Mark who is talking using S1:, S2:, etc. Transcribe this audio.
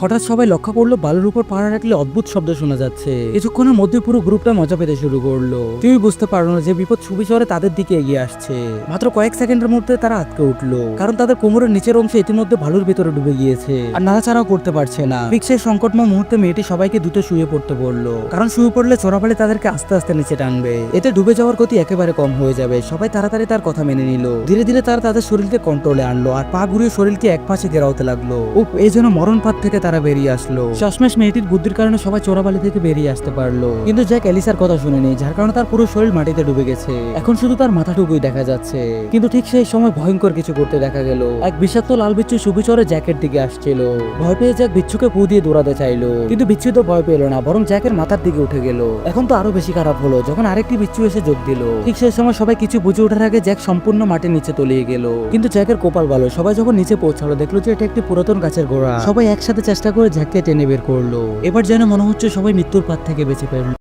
S1: হঠাৎ সবাই লক্ষ্য করল বালুর উপর পাড়া রাখলে অদ্ভুত শব্দ শোনা যাচ্ছে। কিছুক্ষণের মধ্যে পুরো গ্রুপটা মজা পেতে শুরু করল। কেউই বুঝতে পারল না যে বিপদ ছবি শহরে তাদের দিকে এগিয়ে আসছে। মাত্র কয়েক সেকেন্ডের মধ্যে তারা আটকে উঠল। কারণ তাদের কোমরের নিচের অংশ ইতিমধ্যে বালুর ভিতরে ডুবে গিয়েছে। আর নাড়াচাড়াও করতে পারছে না। ঠিক সংকটময় মুহূর্তে মেয়েটি সবাইকে দুটো শুয়ে পড়তে বলল। কারণ শুয়ে পড়লে চোরাবালি তাদেরকে আস্তে আস্তে নিচে টানবে। এতে ডুবে যাওয়ার গতি একেবারে কম হয়ে যাবে। সবাই তাড়াতাড়ি তার কথা মেনে নিল। ধীরে ধীরে তারা তাদের শরীরকে কন্ট্রোলে আনলো। আর পা ঘুরিয়ে শরীরকে এক পাশে গেরাওতে লাগল। ও এই যেন মরণ পাত থেকে বেরিয়ে আসলো। শেষমেশ মেয়েটির বুদ্ধির কারণে সবাই চোরাবালি থেকে বেরিয়ে আসতে পারল। কিন্তু জ্যাক এলিসার কথা শুনেনি, যার কারণে তার পুরো শরীর মাটিতে ডুবে গেছে। এখন শুধু তার মাথাটুকুই দেখা যাচ্ছে। কিন্তু ঠিক সেই সময় ভয়ঙ্কর কিছু করতে দেখা গেল। এক বিষাক্ত লাল বিচ্ছু সুবিচরে জ্যাকের দিকে আসছিল। ভয় পেয়ে জ্যাক বিচ্ছুকে পু দিয়ে দৌড়াতে চাইলো। কিন্তু বিচ্ছু তো ভয় পেল না, বরং জ্যাকের মাথার দিকে উঠে গেল। এখন তো আরও বেশি খারাপ হলো, যখন আরেকটি বিচ্ছু এসে যোগ দিল। ঠিক সেই সময় সবাই কিছু বুঝে ওঠার আগে জ্যাক সম্পূর্ণ মাটির নিচে তলিয়ে গেল। কিন্তু জ্যাকের কোপাল ভালো, সবাই যখন নিচে পৌঁছালো, দেখল যে এটা একটি পুরাতন গাছের গোড়া। সবাই একসাথে চেষ্টা করে ঝাঁকে টেনে বের করল। এবার যেন মনে হচ্ছে সবাই মৃত্যুর পাত থেকে বেঁচে পেল।